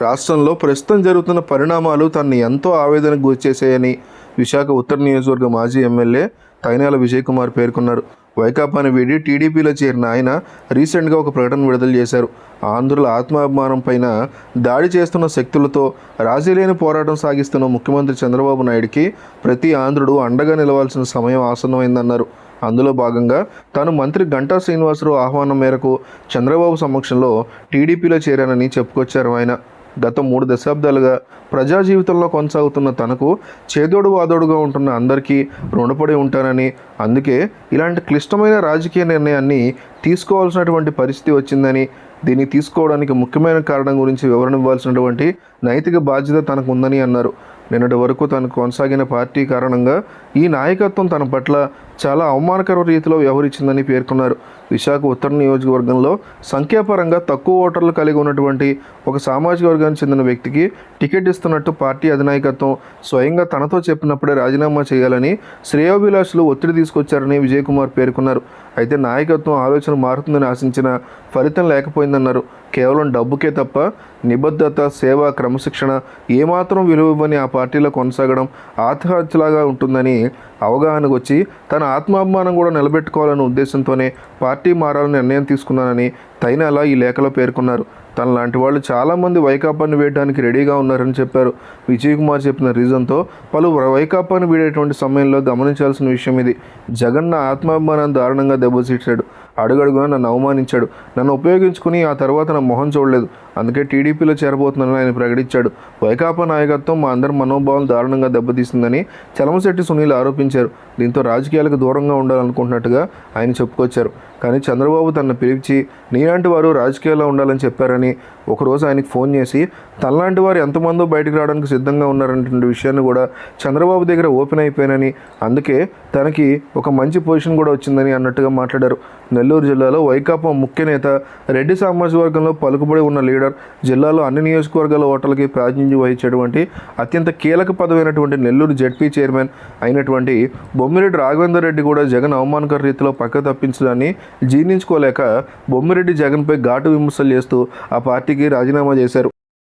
రాష్ట్రంలో ప్రస్తుతం జరుగుతున్న పరిణామాలు తనని ఎంతో ఆవేదనకు గురిచేశాయని విశాఖ ఉత్తర నియోజకవర్గ మాజీ ఎమ్మెల్యే తైనాల విజయ్ కుమార్ పేర్కొన్నారు. వైకాపాని వీడి టీడీపీలో చేరిన ఆయన రీసెంట్గా ఒక ప్రకటన విడుదల చేశారు. ఆంధ్రుల ఆత్మాభిమానం పైన దాడి చేస్తున్న శక్తులతో రాజీ లేని పోరాటం సాగిస్తున్న ముఖ్యమంత్రి చంద్రబాబు నాయుడికి ప్రతి ఆంధ్రుడు అండగా నిలవాల్సిన సమయం ఆసన్నమైందన్నారు. అందులో భాగంగా తాను మంత్రి గంటా శ్రీనివాసరావు ఆహ్వానం మేరకు చంద్రబాబు సమక్షంలో టీడీపీలో చేరానని చెప్పుకొచ్చారు ఆయన. గత మూడు దశాబ్దాలుగా ప్రజా జీవితంలో కొనసాగుతున్న తనకు చేదోడు వాదోడుగా ఉంటున్న అందరికీ రుణపడి ఉంటానని అందుకే ఇలాంటి క్లిష్టమైన రాజకీయ నిర్ణయాన్ని తీసుకోవాల్సినటువంటి పరిస్థితి వచ్చిందని దీన్ని తీసుకోవడానికి ముఖ్యమైన కారణం గురించి వివరణ ఇవ్వాల్సినటువంటి నైతిక బాధ్యత తనకు ఉందని అన్నారు. నిన్నటి వరకు తను కొనసాగిన పార్టీ కారణంగా ఈ నాయకత్వం తన పట్ల చాలా అవమానకర రీతిలో వ్యవహరించిందని పేర్కొన్నారు. విశాఖ ఉత్తర నియోజకవర్గంలో సంఖ్యాపరంగా తక్కువ ఓటర్లు కలిగి ఉన్నటువంటి ఒక సామాజిక వర్గానికి చెందిన వ్యక్తికి టికెట్ ఇస్తున్నట్టు పార్టీ అధినాయకత్వం స్వయంగా తనతో చెప్పినప్పుడే రాజీనామా చేయాలని శ్రేయోభిలాషులు ఒత్తిడి తీసుకొచ్చారని విజయ్ కుమార్ పేర్కొన్నారు. అయితే నాయకత్వం ఆలోచన మారుతుందని ఆశించిన ఫలితం లేకపోయిందన్నారు. కేవలం డబ్బుకే తప్ప నిబద్ధత సేవ క్రమశిక్షణ ఏమాత్రం విలువ ఇవ్వని ఆ పార్టీలో కొనసాగడం ఆత్మహత్యలాగా ఉంటుందని అవగాహనకు వచ్చి తన ఆత్మాభిమానం కూడా నిలబెట్టుకోవాలనే ఉద్దేశంతోనే పార్టీ మారాలని నిర్ణయం తీసుకున్నానని తైనాల ఈ లేఖలో పేర్కొన్నారు. తన లాంటి వాళ్ళు చాలామంది వైకాపాను వేయడానికి రెడీగా ఉన్నారని చెప్పారు. విజయ్ కుమార్ చెప్పిన రీజన్తో పలు వైకాపాను వీడేటువంటి సమయంలో గమనించాల్సిన విషయం ఇది. జగన్ నా ఆత్మాభిమానాన్ని దారుణంగా దెబ్బతీశాడు. అడుగడుగున నన్ను అవమానించాడు. నన్ను ఉపయోగించుకుని ఆ తర్వాత నా మొహం చూడలేదు. అందుకే టీడీపీలో చేరబోతున్నానని ఆయన ప్రకటించాడు. వైకాపా నాయకత్వం మా అందరి మనోభావం దారుణంగా దెబ్బతీసిందని చలమశెట్టి సునీల్ ఆరోపించారు. దీంతో రాజకీయాలకు దూరంగా ఉండాలనుకుంటున్నట్టుగా ఆయన చెప్పుకొచ్చారు. కానీ చంద్రబాబు తనను పిలిచి నీలాంటి వారు రాజకీయాల్లో ఉండాలని చెప్పారని ఒకరోజు ఆయనకి ఫోన్ చేసి తనలాంటి వారు ఎంతమందో బయటకు రావడానికి సిద్ధంగా ఉన్నారనేటువంటి విషయాన్ని కూడా చంద్రబాబు దగ్గర ఓపెన్ అయిపోయానని అందుకే తనకి ఒక మంచి పొజిషన్ కూడా వచ్చిందని అన్నట్టుగా మాట్లాడారు. నెల్లూరు జిల్లాలో వైకాపా ముఖ్య నేత రెడ్డి సామాజిక వర్గంలో పలుకుబడి ఉన్న లీడర్ జిల్లాలో అన్ని నియోజకవర్గాల ఓటర్లకి ప్రాతినిధ్యం వహించేటువంటి అత్యంత కీలక పదవైనటువంటి నెల్లూరు జడ్పీ చైర్మన్ అయినటువంటి బొమ్మిరెడ్డి రాఘవేందర్ రెడ్డి కూడా జగన్ అవమానకర రీతిలో పక్క తప్పించడాన్ని జీర్ణించుకోలేక బొమ్మిరెడ్డి జగన్పై ఘాటు విమర్శలు చేస్తూ ఆ పార్టీకి రాజీనామా చేశారు.